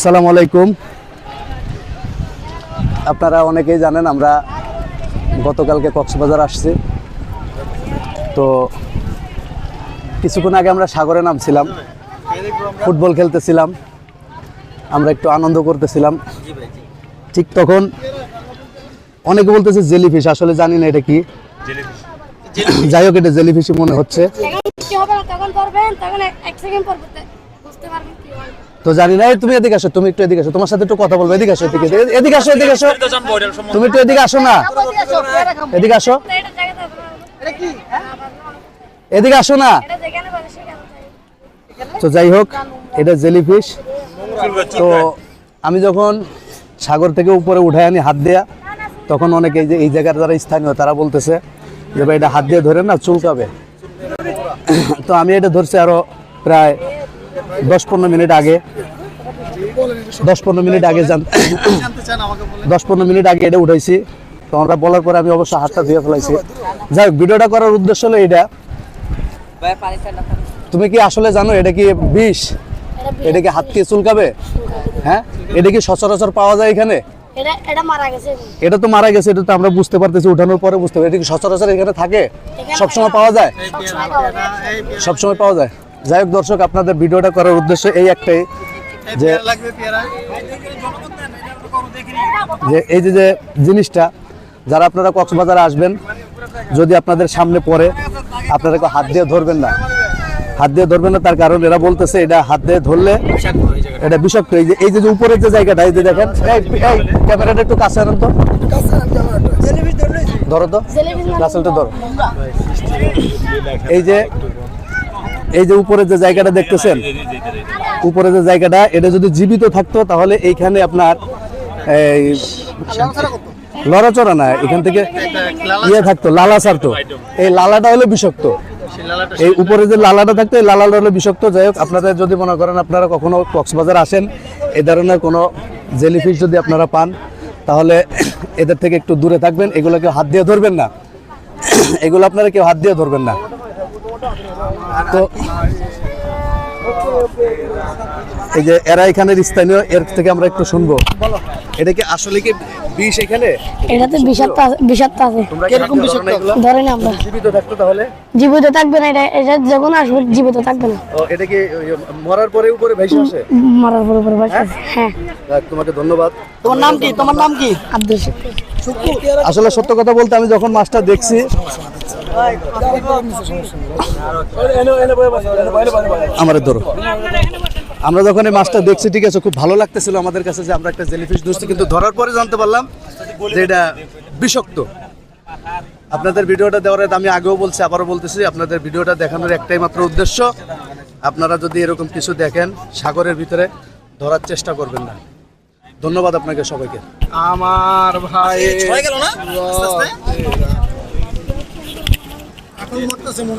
আসসালামু আলাইকুম। আপনারা অনেকেই জানেন আমরা গতকালকে কক্সবাজার আসছি। তো কিছুক্ষণ আগে আমরা সাগরে নামছিলাম, ফুটবল খেলতেছিলাম, আমরা একটু আনন্দ করতেছিলাম। ঠিক তখন অনেকে বলতেছে জেলিফিশ, আসলে জানি না এটা কি। যাই হোক, এটা জেলিফিশই মনে হচ্ছে। তখন তখন এক- সেকেন্ড পর বুঝতে পারবেন কি তো জানি না তুমি এদিকে আসো, তুমি একটু এদিকে আসো, তোমার সাথে একটু কথা বলব, এদিকে আসো, এদিকে, এদিকে- আসো, এদিকে আসো। তুমি একটু এদিকে আসো না। এদিকে আসো। এদিকে আসো না। তো যাই হোক, এটা জেলিফিশ তো আমি যখন সাগর থেকে উপরে উঠে আনি হাত দেয়া, তখন অনেকে যে, এই জায়গার যারা স্থানীয়, তারা বলতেছে যে ভাই, এটা হাত দিয়ে ধরে না, চুলকাবে। তো আমি এটা ধরছি আরও প্রায় দশ পনেরো মিনিট আগে দশ পনেরো মিনিট আগে দশ পনেরো মিনিট আগে এটা উঠাইছি। তো আমরা বলার পরে আমি অবশ্য হাতটা ধুয়ে ফেলাইছি। যাই হোক ভিডিওটা করার উদ্দেশ্য হলো এটা তুমি কি আসলে জানো এটা কি বিষ? এটা কি হাত দিয়ে চুলকাবে? হ্যাঁ? এটা কি সচরাচর পাওয়া যায় এখানে? এটা তো মারা গেছে এটা তো আমরা বুঝতে পারতেছি উঠানোর পরে বুঝতে পারি এটা কি সচরাচর এখানে থাকে? সবসময় পাওয়া যায়। সবসময় পাওয়া যায়। যাই হোক দর্শক আপনাদের ভিডিওটা করার উদ্দেশ্য এই একটাই যে যে এই যে যে জিনিসটা যারা আপনারা কক্সবাজারে আসবেন যদি আপনাদের সামনে পড়ে আপনারা হাত দিয়ে ধরবেন না। হাত দিয়ে ধরবেন না তার কারণ এরা বলতেছে এটা হাত দিয়ে ধরলে এটা বিষাক্ত। এই যে এই যে যে উপরের যে জায়গাটা এই যে দেখেন ক্যামেরাটা একটু কাছে আনেন তো। ধরো তো মানে রাসেলটা ধরো। এই যে এই যে উপরে যে জায়গাটা দেখতেছেন উপরে যে জায়গাটা এটা যদি জীবিত থাকতো তাহলে এইখানে আপনার এই লড়াচড়া না এখান থেকে ইয়ে থাকতো লালা ছাড়তো। এই লালাটা হলো বিষাক্ত। এই উপরে যে লালাটা থাকতো এই লালাটা হলো বিষাক্ত। যাই হোক আপনাদের যদি মনে করেন আপনারা কখনো কক্সবাজার আসেন এই ধরনের কোনো জেলিফিশ যদি আপনারা পান তাহলে এদের থেকে একটু দূরে থাকবেন। এগুলো কেউ হাত দিয়ে ধরবেন না। এগুলো আপনারা কেউ হাত দিয়ে ধরবেন না। তো এই যে এরা এখানের স্থানীয় এর থেকে আমরা একটু শুনব। এটা কি আসলে কি বিষ এখানে? এটাতে বিষাক্ত বিষাক্ত আছে। কীরকম বিষাক্ত? ধরেন আমরা। জীবিত থাকতো তাহলে? জীবিত থাকবে না এটা এটা যখন আসবে জীবিত থাকবে না। ও, এটা কি মরার পরে উপরে ভেসে আসে? মারার পর উপর বসে আছে। হ্যাঁ? তোমাকে ধন্যবাদ। তোমার নাম কি? তোমার নাম কি? আব্দুল শুক্র আসলে সত্য কথা বলতে আমি যখন মাছটা দেখছি আমার ধরো। আমরা যখন এই মাছটা দেখছি ঠিক আছে খুব ভালো লাগতেছিল আমাদের কাছে যে আমরা একটা জেলিফিশ ধরছি কিন্তু ধরার পরে জানতে পারলাম যে এটা বিষাক্ত। আপনাদের ভিডিওটা দেওয়ার আমি আগেও বলছি আবারও বলতেছি আপনাদের ভিডিওটা দেখানোর একটাই মাত্র উদ্দেশ্য। আপনারা যদি এরকম কিছু দেখেন সাগরের ভিতরে ধরার চেষ্টা করবেন না। ধন্যবাদ আপনাকে সবাইকে। আমার ভাই এখন মরতেছে মনে।